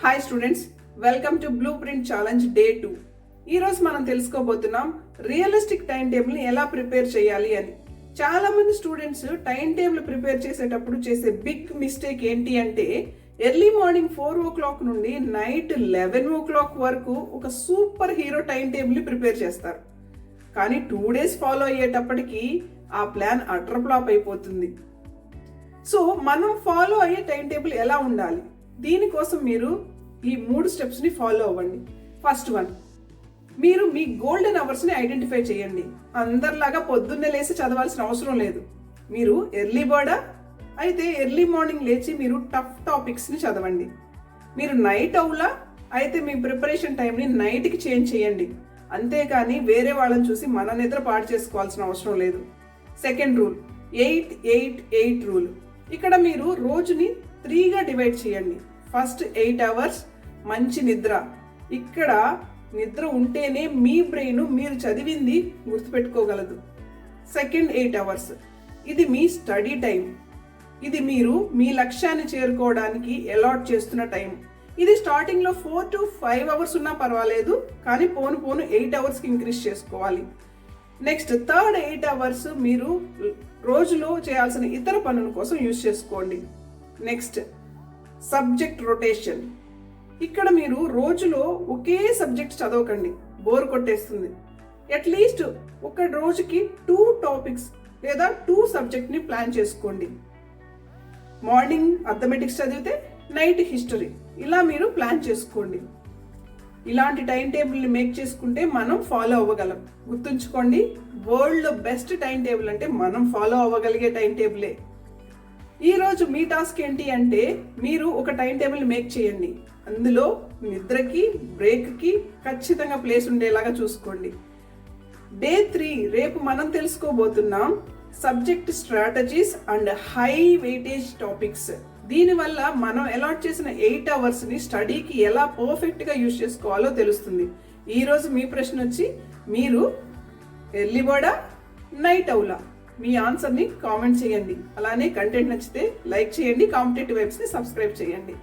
Hi students welcome to blueprint challenge day two ఈరోజు మనం తెలుసుకోబోతున్నాం రియలిస్టిక్ టైం టేబుల్ని ఎలా ప్రిపేర్ చేయాలి అని. చాలామంది స్టూడెంట్స్ టైం టేబుల్ ప్రిపేర్ చేసేటప్పుడు చేసే బిగ్ మిస్టేక్ ఏంటి అంటే early morning four o'clock నుండి నైట్ లెవెన్ ఓ క్లాక్ వరకు ఒక సూపర్ హీరో టైం టేబుల్ని ప్రిపేర్ చేస్తారు. కానీ టూ డేస్ ఫాలో అయ్యేటప్పటికి ఆ ప్లాన్ అటర్ ఫ్లాప్ అయిపోతుంది. సో మనం ఫాలో అయ్యే టైం టేబుల్ ఎలా ఉండాలి? దీనికోసం మీరు ఈ మూడు స్టెప్స్ని ఫాలో అవ్వండి. ఫస్ట్ వన్ మీరు మీ గోల్డెన్ అవర్స్ని ఐడెంటిఫై చేయండి. అందరిలాగా పొద్దున్నే లేచి చదవాల్సిన అవసరం లేదు. మీరు ఎర్లీ బర్డా అయితే ఎర్లీ మార్నింగ్ లేచి మీరు టఫ్ టాపిక్స్ని చదవండి. మీరు నైట్ అవులా అయితే మీ ప్రిపరేషన్ టైంని నైట్కి చేంజ్ చేయండి. అంతేకాని వేరే వాళ్ళని చూసి మన నిద్ర పాడు చేసుకోవాల్సిన అవసరం లేదు. Second rule eight eight eight rule ఇక్కడ మీరు రోజుని త్రీగా డివైడ్ చేయండి. ఫస్ట్ ఎయిట్ అవర్స్ మంచి నిద్ర. ఇక్కడ నిద్ర ఉంటేనే మీ బ్రెయిన్ మీరు చదివింది గుర్తుపెట్టుకోగలదు. Second eight hours. ఇది మీ స్టడీ టైం. ఇది మీరు మీ లక్ష్యాన్ని చేరుకోవడానికి అలాట్ చేస్తున్న టైం. ఇది స్టార్టింగ్లో ఫోర్ టు ఫైవ్ అవర్స్ ఉన్నా పర్వాలేదు కానీ పోను పోను ఎయిట్ అవర్స్కి ఇంక్రీజ్ చేసుకోవాలి. నెక్స్ట్ థర్డ్ ఎయిట్ అవర్స్ మీరు రోజులో చేయాల్సిన ఇతర పనుల కోసం యూజ్ చేసుకోండి. నెక్స్ట్ సబ్జెక్ట్ రొటేషన్ ఇక్కడ మీరు రోజులో ఒకే సబ్జెక్ట్ చదవకండి. బోర్ కొట్టేస్తుంది. అట్లీస్ట్ ఒక రోజుకి టూ టాపిక్స్ లేదా టూ సబ్జెక్ట్ని ప్లాన్ చేసుకోండి. మార్నింగ్ అథమెటిక్స్ చదివితే నైట్ హిస్టరీ ఇలా మీరు ప్లాన్ చేసుకోండి. ఇలాంటి టైం టేబుల్ని మేక్ చేసుకుంటే మనం ఫాలో అవ్వగలం. గుర్తుంచుకోండి వరల్డ్లో బెస్ట్ టైం టేబుల్ అంటే మనం ఫాలో అవ్వగలిగే టైం టేబులే ఈరోజు మీ టాస్క్ ఏంటి అంటే మీరు ఒక టైం టేబుల్ మేక్ చేయండి. అందులో నిద్రకి బ్రేక్కి ఖచ్చితంగా ప్లేస్ ఉండేలాగా చూసుకోండి. డే త్రీ రేపు మనం తెలుసుకోబోతున్నాం subject strategies and high weightage topics. దీనివల్ల మనం అలాట్ చేసిన ఎయిట్ అవర్స్ని స్టడీకి ఎలా పర్ఫెక్ట్గా యూజ్ చేసుకోవాలో తెలుస్తుంది. ఈరోజు మీ ప్రశ్న వచ్చి మీరు ఎర్లీ నైట్ అవులా మీ ఆన్సర్ని కామెంట్ చేయండి. అలానే కంటెంట్ నచ్చితే లైక్ చేయండి కాంపిటేటివ్ వెబ్స్ని సబ్స్క్రైబ్ చేయండి.